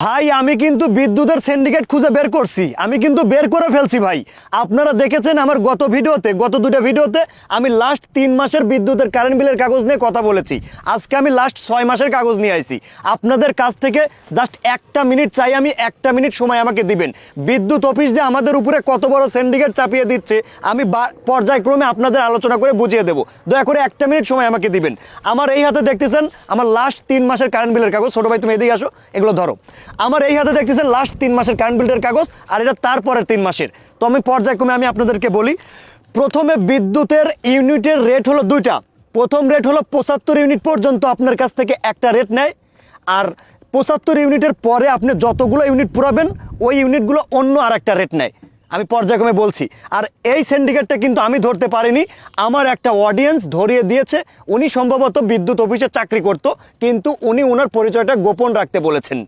ভাই, আমি কিন্তু বিদ্যুতের সিন্ডিকেট খুঁজে বের করছি। আমি কিন্তু বের করে ফেলছি ভাই। আপনারা দেখেছেন আমার গত ভিডিওতে, গত দুটো ভিডিওতে আমি লাস্ট তিন মাসের বিদ্যুতের কারেন্ট বিলের কাগজ নিয়ে কথা বলেছি। আজকে আমি লাস্ট ছয় মাসের কাগজ নিয়ে আইছি। আপনাদের কাছ থেকে জাস্ট একটা মিনিট চাই, আমি একটা মিনিট সময় আমাকে দিবেন। বিদ্যুৎ অফিস যে আমাদের উপরে কত বড় সিন্ডিকেট চাপিয়ে দিচ্ছে, আমি পর্যায়ক্রমে আপনাদের আলোচনা করে বুঝিয়ে দেবো। দয়া করে একটা মিনিট সময় আমাকে দিবেন। আমার এই হাতে দেখতেছেন, আমার লাস্ট তিন মাসের কারেন্ট বিলের কাগজ। ছোটো ভাই, তুমি এদিকে আসো, এগুলো ধরো। আমার এই হাতে দেখতেছেন লাস্ট তিন মাসের কারেন্ট বিলের কাগজ, আর এটা তারপরের তিন মাসের। তো আমি পর্যায়ক্রমে আমি আপনাদেরকে বলি, প্রথমে বিদ্যুতের ইউনিটের রেট হলো দুইটা। প্রথম রেট হলো পঁচাত্তর ইউনিট পর্যন্ত আপনার কাছ থেকে একটা রেট নেয়, আর পঁচাত্তর ইউনিটের পরে আপনি যতগুলো ইউনিট পুরাবেন, ওই ইউনিটগুলো অন্য আর একটা রেট নেয়। আমি পর্যায়ক্রমে বলছি। আর এই সিন্ডিকেটটা কিন্তু আমি ধরতে পারিনি। আমার একটা অডিয়েন্স ধরিয়ে দিয়েছে, উনি সম্ভবত বিদ্যুৎ অফিসে চাকরি করত, কিন্তু উনি ওনার পরিচয়টা গোপন রাখতে বলেছেন।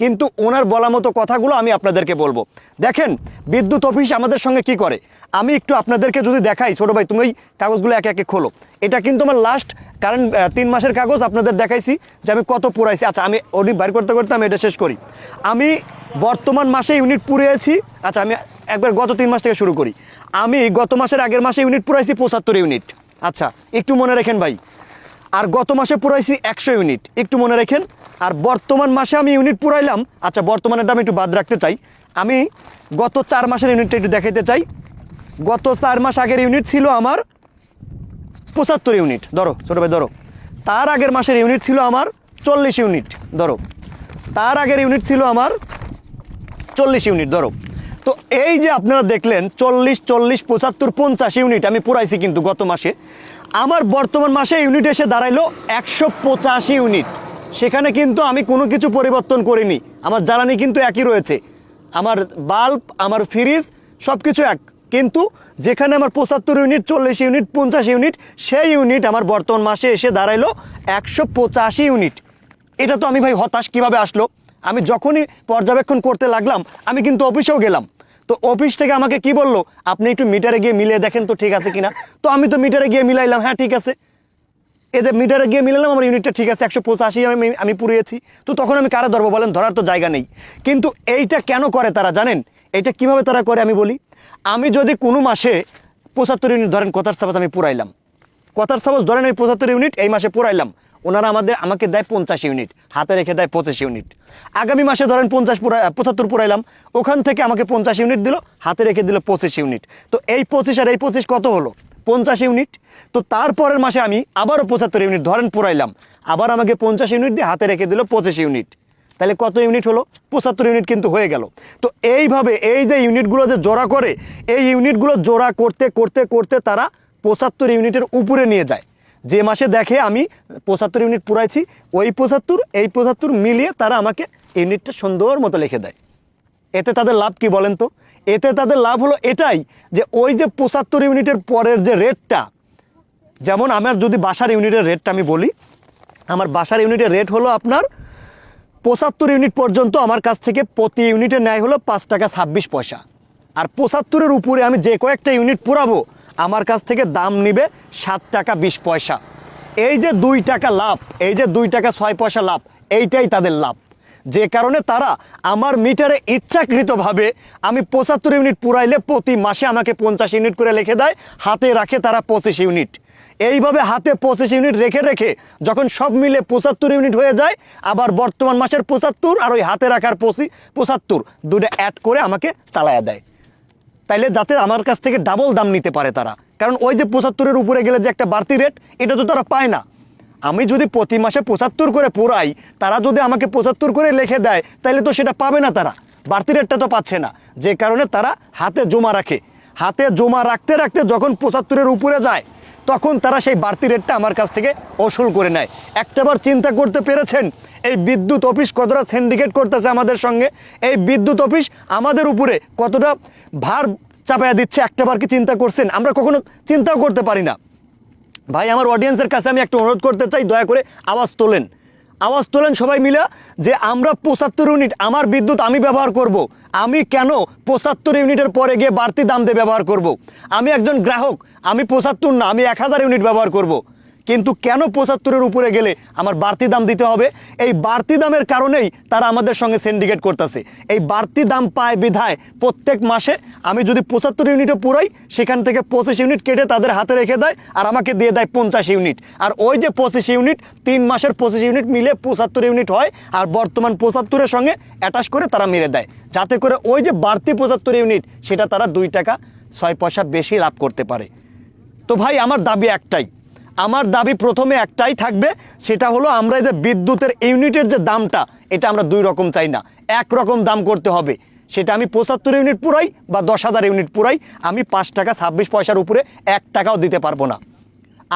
কিন্তু ওনার বলা মতো কথাগুলো আমি আপনাদেরকে বলব। দেখেন, বিদ্যুৎ অফিস আমাদের সঙ্গে কি করে? আমি একটু আপনাদেরকে যদি দেখাই, ছোটো ভাই, তুমি ওই কাগজগুলো একে একে খোলো। এটা কিন্তু আমার লাস্ট কারণ তিন মাসের কাগজ আপনাদের দেখাইছি যে আমি কত পুরাইছি। আচ্ছা আমি উনি বাইর করতে করতে আমি এটা শেষ করি। আমি বর্তমান মাসে ইউনিট পুরিয়েছি আচ্ছা আমি একবার গত তিন মাস থেকে শুরু করি। আমি গত মাসের আগের মাসে ইউনিট পুরাইছি পঁচাত্তর ইউনিট আচ্ছা একটু মনে রাখেন ভাই। আর গত মাসে পুরাইছি একশো ইউনিট। একটু মনে রাখেন, আর বর্তমান মাসে আমি ইউনিট পুরাইলাম। আচ্ছা বর্তমানেটা আমি একটু বাদ রাখতে চাই। আমি গত চার মাসের ইউনিটটা একটু দেখাইতে চাই। গত চার মাস আগের ইউনিট ছিল আমার পঁচাত্তর ইউনিট। ধরো, ছোটো ভাই, ধরো। তার আগের মাসের ইউনিট ছিল আমার চল্লিশ ইউনিট। ধরো। তার আগের ইউনিট ছিল আমার চল্লিশ ইউনিট, ধরো। তো এই যে আপনারা দেখলেন, চল্লিশ চল্লিশ, পঁচাত্তর, পঞ্চাশ ইউনিট আমি পুরাইছি কিন্তু গত মাসে। আমার বর্তমান মাসে ইউনিট এসে দাঁড়াইলো একশো পঁচাশি ইউনিট সেখানে কিন্তু আমি কোনো কিছু পরিবর্তন করিনি। আমার জ্বালানি কিন্তু একই রয়েছে। আমার বাল্ব আমার ফ্রিজ সব কিছু এক। কিন্তু যেখানে আমার পঁচাত্তর ইউনিট চল্লিশ ইউনিট পঞ্চাশ ইউনিট সেই ইউনিট আমার বর্তমান মাসে এসে দাঁড়াইলো একশো পঁচাশি ইউনিট এটা তো আমি ভাই হতাশ কীভাবে আসলো? আমি যখনই পর্যবেক্ষণ করতে লাগলাম, আমি কিন্তু অফিসেও গেলাম। তো অফিস থেকে আমাকে কি বলল? আপনি একটু মিটারে গিয়ে মিলিয়ে দেখেন তো ঠিক আছে কিনা। তো আমি তো মিটারে গিয়ে মিলাইলাম হ্যাঁ ঠিক আছে। এই যে মিটারে গিয়ে মিলালাম, আমার ইউনিটটা ঠিক আছে, একশো পঁচাশি আমি আমি পুড়িয়েছি। তো তখন আমি কারা ধরবো বলেন? ধরার তো জায়গা নেই। কিন্তু এইটা কেন করে তারা জানেন? এইটা কীভাবে তারা করে আমি বলি? আমি যদি কোনো মাসে পঁচাত্তর ইউনিট ধরেন, কথার সাপোজ আমি পুরাইলাম। কথার সাপোজ ধরেন এই পঁচাত্তর ইউনিট এই মাসে পুরাইলাম। ওনারা আমাদের, আমাকে দেয় পঞ্চাশ ইউনিট, হাতে রেখে দেয় পঁচিশ ইউনিট। আগামী মাসে ধরেন পঞ্চাশ পুরা পঁচাত্তর পুরাইলাম, ওখান থেকে আমাকে পঞ্চাশ ইউনিট দিল, হাতে রেখে দিল পঁচিশ ইউনিট। তো এই পঁচিশ আর এই পঁচিশ কত হলো? পঞ্চাশ ইউনিট। তো তারপরের মাসে আমি আবারও পঁচাত্তর ইউনিট ধরেন পুরাইলাম, আবার আমাকে পঞ্চাশ ইউনিট দিয়ে হাতে রেখে দিল পঁচিশ ইউনিট। তাহলে কত ইউনিট হলো? পঁচাত্তর ইউনিট কিন্তু হয়ে গেল। তো এইভাবে এই যে ইউনিটগুলো যে জোড়া করে, এই ইউনিটগুলো জোড়া করতে করতে করতে তারা পঁচাত্তর ইউনিটের উপরে নিয়ে যায়। যে মাসে দেখে আমি পঁচাত্তর ইউনিট পুরাইছি, ওই পঁচাত্তর, এই পঁচাত্তর মিলিয়ে তারা আমাকে ইউনিটটা সুন্দর মতো লিখে দেয়। এতে তাদের লাভ কি বলেন তো? এতে তাদের লাভ হলো এটাই যে ওই যে পঁচাত্তর ইউনিটের পরের যে রেটটা, যেমন আমার যদি বাসার ইউনিটের রেটটা আমি বলি, আমার বাসার ইউনিটের রেট হলো আপনার পঁচাত্তর ইউনিট পর্যন্ত আমার কাছ থেকে প্রতি ইউনিটের ন্যায় হলো পাঁচ টাকা ছাব্বিশ পয়সা। আর পঁচাত্তরের উপরে আমি যে কয়েকটা ইউনিট পুরাবো আমার কাছ থেকে দাম নিবে সাত টাকা বিশ পয়সা। এই যে দুই টাকা লাভ, এই যে দুই টাকা ছয় পয়সা লাভ, এইটাই তাদের লাভ। যে কারণে তারা আমার মিটারে ইচ্ছাকৃতভাবে আমি পঁচাত্তর ইউনিট পুরাইলে প্রতি মাসে আমাকে পঞ্চাশ ইউনিট করে লিখে দেয়, হাতে রাখে তারা পঁচিশ ইউনিট। এইভাবে হাতে পঁচিশ ইউনিট রেখে রেখে যখন সব মিলে পঁচাত্তর ইউনিট হয়ে যায়, আবার বর্তমান মাসের পঁচাত্তর আর ওই হাতে রাখার পঁচি, পঁচাত্তর দুটো অ্যাড করে আমাকে চালায়া দেয়। তাইলে যাতে আমার কাছ থেকে ডাবল দাম নিতে পারে তারা। কারণ ওই যে পঁচাত্তরের উপরে গেলে যে একটা বাড়তি রেট এটা তো তারা পায় না। আমি যদি প্রতি মাসে পঁচাত্তর করে পুরাই তারা যদি আমাকে পঁচাত্তর করে লিখে দেয় তাহলে তো সেটা পাবে না তারা। বাড়তি রেটটা তো পাচ্ছে না। যে কারণে তারা হাতে জমা রাখে। হাতে জমা রাখতে রাখতে যখন পঁচাত্তরের উপরে যায়, তখন তারা সেই বাড়তি রেটটা আমার কাছ থেকে অসুল করে নেয়। একটাবার চিন্তা করতে পেরেছেন? এই বিদ্যুৎ অফিস কতটা সিন্ডিকেট করতেছে আমাদের সঙ্গে? এই বিদ্যুৎ অফিস আমাদের উপরে কতটা ভার চাপায়া দিচ্ছে একটাবার কি চিন্তা করছেন আমরা কখনো চিন্তাও করতে পারি না ভাই, আমার অডিয়েন্সের কাছে আমি একটা অনুরোধ করতে চাই, দয়া করে আওয়াজ তোলেন আওয়াজ তোলেন সবাই মিলে যে আমরা পঁচাত্তর ইউনিট আমার বিদ্যুৎ আমি ব্যবহার করব। আমি কেন পঁচাত্তর ইউনিটের পরে গিয়ে বাড়তি দাম দিয়ে ব্যবহার করব। আমি একজন গ্রাহক, আমি পঁচাত্তর না, আমি এক হাজার ইউনিট ব্যবহার করব। কিন্তু কেন পঁচাত্তরের উপরে গেলে আমার বাড়তি দাম দিতে হবে? এই বাড়তি দামের কারণেই তারা আমাদের সঙ্গে সিন্ডিকেট করতেছে। এই বাড়তি দাম পায় বিধায় প্রত্যেক মাসে আমি যদি পঁচাত্তর ইউনিটও পুরাই, সেখান থেকে পঁচিশ ইউনিট কেটে তাদের হাতে রেখে দেয় আর আমাকে দিয়ে দেয় পঞ্চাশ ইউনিট। আর ওই যে পঁচিশ ইউনিট, তিন মাসের পঁচিশ ইউনিট মিলে পঁচাত্তর ইউনিট হয় আর বর্তমান পঁচাত্তরের সঙ্গে অ্যাটাচ করে তারা মেরে দেয়। যাতে করে ওই যে বাড়তি পঁচাত্তর ইউনিট, সেটা তারা দুই টাকা ছয় পয়সা বেশি লাভ করতে পারে। তো ভাই, আমার দাবি একটাই আমার দাবি প্রথমে একটাই থাকবে, সেটা হলো আমরা যে বিদ্যুতের ইউনিটের যে দামটা, এটা আমরা দুই রকম চাই না। এক রকম দাম করতে হবে। সেটা আমি পঁচাত্তর ইউনিট পুরাই বা দশ হাজার ইউনিট পুরাই, আমি পাঁচ টাকা ছাব্বিশ পয়সার উপরে এক টাকাও দিতে পারব না।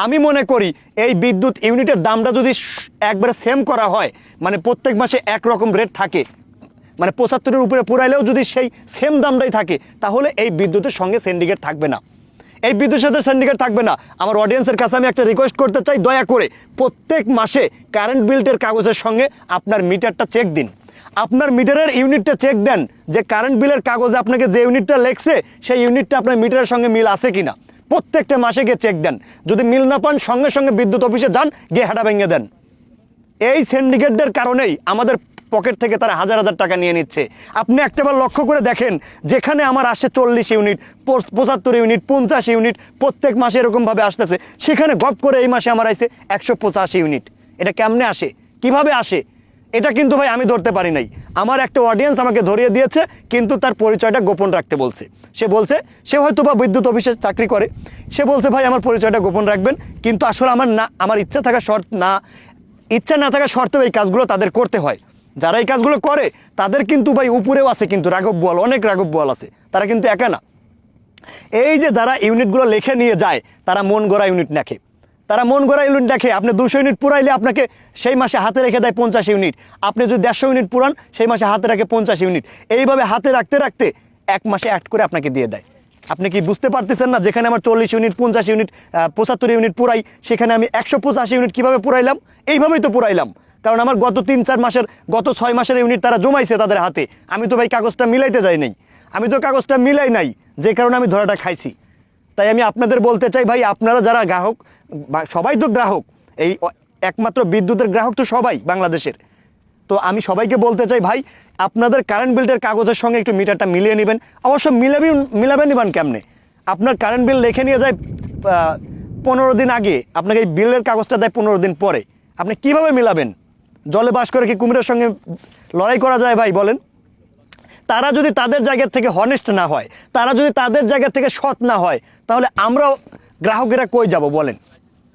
আমি মনে করি এই বিদ্যুৎ ইউনিটের দামটা যদি একবারে সেম করা হয় মানে প্রত্যেক মাসে এক রকম রেট থাকে মানে পঁচাত্তরের উপরে পুরাইলেও যদি সেই সেম দামটাই থাকে, তাহলে এই বিদ্যুতের সঙ্গে সিন্ডিকেট থাকবে না। এই বিদ্যুৎ সিন্ডিকেট থাকবে না। আমার অডিয়েন্সের কাছে আমি একটা রিকোয়েস্ট করতে চাই, দয়া করে প্রত্যেক মাসে কারেন্ট বিলটের কাগজের সঙ্গে আপনার মিটারটা চেক দিন। আপনার মিটারের ইউনিটটা চেক দেন যে কারেন্ট বিলের কাগজে আপনাকে যে ইউনিটটা লেখছে, সেই ইউনিটটা আপনার মিটারের সঙ্গে মিল আছে কিনা। প্রত্যেকটা মাসে গিয়ে চেক দেন। যদি মিল না পান, সঙ্গে সঙ্গে বিদ্যুৎ অফিসে যান, গিয়ে হাঁটা ভেঙে দেন। এই সিন্ডিকেটদের কারণেই আমাদের পকেট থেকে তারা হাজার হাজার টাকা নিয়ে নিচ্ছে। আপনি একটাবার লক্ষ্য করে দেখেন, যেখানে আমার আসে চল্লিশ ইউনিট পঁচাত্তর ইউনিট, পঞ্চাশ ইউনিট, প্রত্যেক মাসে এরকমভাবে আসতেছে। সেখানে গপ করে এই মাসে আমার আইছে একশো পঁচাশি ইউনিট। এটা কেমনে আসে? কীভাবে আসে? এটা কিন্তু ভাই আমি ধরতে পারি নাই। আমার একটা অডিয়েন্স আমাকে ধরিয়ে দিয়েছে, কিন্তু তার পরিচয়টা গোপন রাখতে বলছে। সে বলছে, সে হয়তো বা বিদ্যুৎ অফিসে চাকরি করে। সে বলছে, ভাই, আমার পরিচয়টা গোপন রাখবেন, কিন্তু আসলে আমার না, আমার ইচ্ছা থাকা শর্ত না, ইচ্ছা না থাকা সত্ত্বেও এই কাজগুলো তাদের করতে হয়। যারা এই কাজগুলো করে, তাদের কিন্তু ভাই উপরেও আছে কিন্তু রাঘব বোয়াল, অনেক রাঘব বোয়াল আছে। তারা কিন্তু একা না। এই যে যারা ইউনিটগুলো লিখে নিয়ে যায়, তারা মন গড়া ইউনিট দেখে তারা মন গড়া ইউনিট দেখে আপনি দুশো ইউনিট পুরাইলে আপনাকে সেই মাসে হাতে রেখে দেয় পঞ্চাশ ইউনিট। আপনি যদি দেড়শো ইউনিট পুরান, সেই মাসে হাতে রাখে পঞ্চাশ ইউনিট। এইভাবে হাতে রাখতে রাখতে এক মাসে অ্যাড করে আপনাকে দিয়ে দেয়। আপনি কি বুঝতে পারতেছেন না, যেখানে আমার চল্লিশ ইউনিট, পঞ্চাশ ইউনিট পঁচাত্তর ইউনিট পুরাই, সেখানে আমি একশো পঁচাশি ইউনিট কীভাবে পুরাইলাম? এইভাবেই তো পুরাইলাম। কারণ আমার গত তিন, চার মাসের, গত ছয় মাসের ইউনিট তারা জমাইছে তাদের হাতে। আমি তো ভাই কাগজটা মিলাইতে যাই নাই। আমি তো কাগজটা মিলাই নাই, যে কারণে আমি ধরাটা খাইছি। তাই আমি আপনাদের বলতে চাই ভাই, আপনারা যারা গ্রাহক সবাই তো গ্রাহক, এই একমাত্র বিদ্যুতের গ্রাহক তো সবাই বাংলাদেশের। তো আমি সবাইকে বলতে চাই ভাই, আপনাদের কারেন্ট বিলটার কাগজের সঙ্গে একটু মিটারটা মিলিয়ে নেবেন। অবশ্য মিলাবি, মিলাবেন নিবেন কেমনে? আপনার কারেন্ট বিল লিখে নিয়ে যায় পনেরো দিন আগে, আপনাকে এই বিলের কাগজটা দেয় পনেরো দিন পরে। আপনি কীভাবে মিলাবেন? জলে বাস করে কি কুমিরের সঙ্গে লড়াই করা যায় ভাই, বলেন? তারা যদি তাদের জায়গা থেকে হনেস্ট না হয়, তারা যদি তাদের জায়গা থেকে সৎ না হয়, তাহলে আমরাও গ্রাহকেরা কই যাব, বলেন?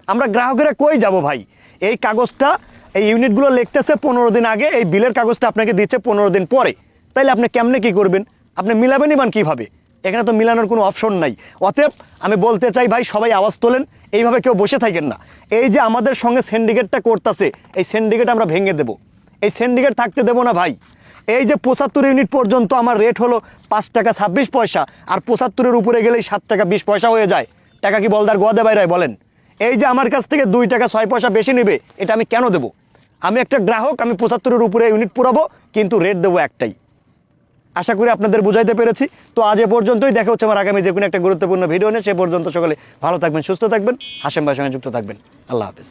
আমরা গ্রাহকেরা কই যাব ভাই? এই কাগজটা, এই ইউনিটগুলো লিখতেছে পনেরো দিন আগে, এই বিলের কাগজটা আপনাকে দিচ্ছে পনেরো দিন পরে। তাইলে আপনি কেমনে কি করবেন? আপনি মিলাবেনই মান কীভাবে? এখানে তো মিলানোর কোনো অপশন নাই। অতএব আমি বলতে চাই ভাই, সবাই আওয়াজ তোলেন, এইভাবে কেউ বসে থাকেন না। এই যে আমাদের সঙ্গে সিন্ডিকেটটা করতেছে, এই সিন্ডিকেট আমরা ভেঙে দেব। এই সিন্ডিকেট থাকতে দেবো না ভাই। এই যে পঁচাত্তর ইউনিট পর্যন্ত আমার রেট হলো পাঁচ টাকা ছাব্বিশ পয়সা, আর পঁচাত্তরের উপরে গেলেই সাত টাকা বিশ পয়সা হয়ে যায়। টাকা কি বলদার গোয়াদে বাইরে বলেন? এই যে আমার কাছ থেকে দুই টাকা ছয় পয়সা বেশি নেবে, এটা আমি কেন দেবো? আমি একটা গ্রাহক, আমি পঁচাত্তরের উপরে ইউনিট পুরাবো, কিন্তু রেট দেবো একটাই। আশা করি আপনাদের বুঝাইতে পেরেছি। তো আজ এ পর্যন্তই, দেখা হচ্ছে আমার আগামী যে কোনো একটা গুরুত্বপূর্ণ ভিডিও নিয়ে। সে পর্যন্ত সকলে ভালো থাকবেন, সুস্থ থাকবেন, হাসেম ভাইয়ের সঙ্গে যুক্ত থাকবেন। আল্লাহ হাফিজ।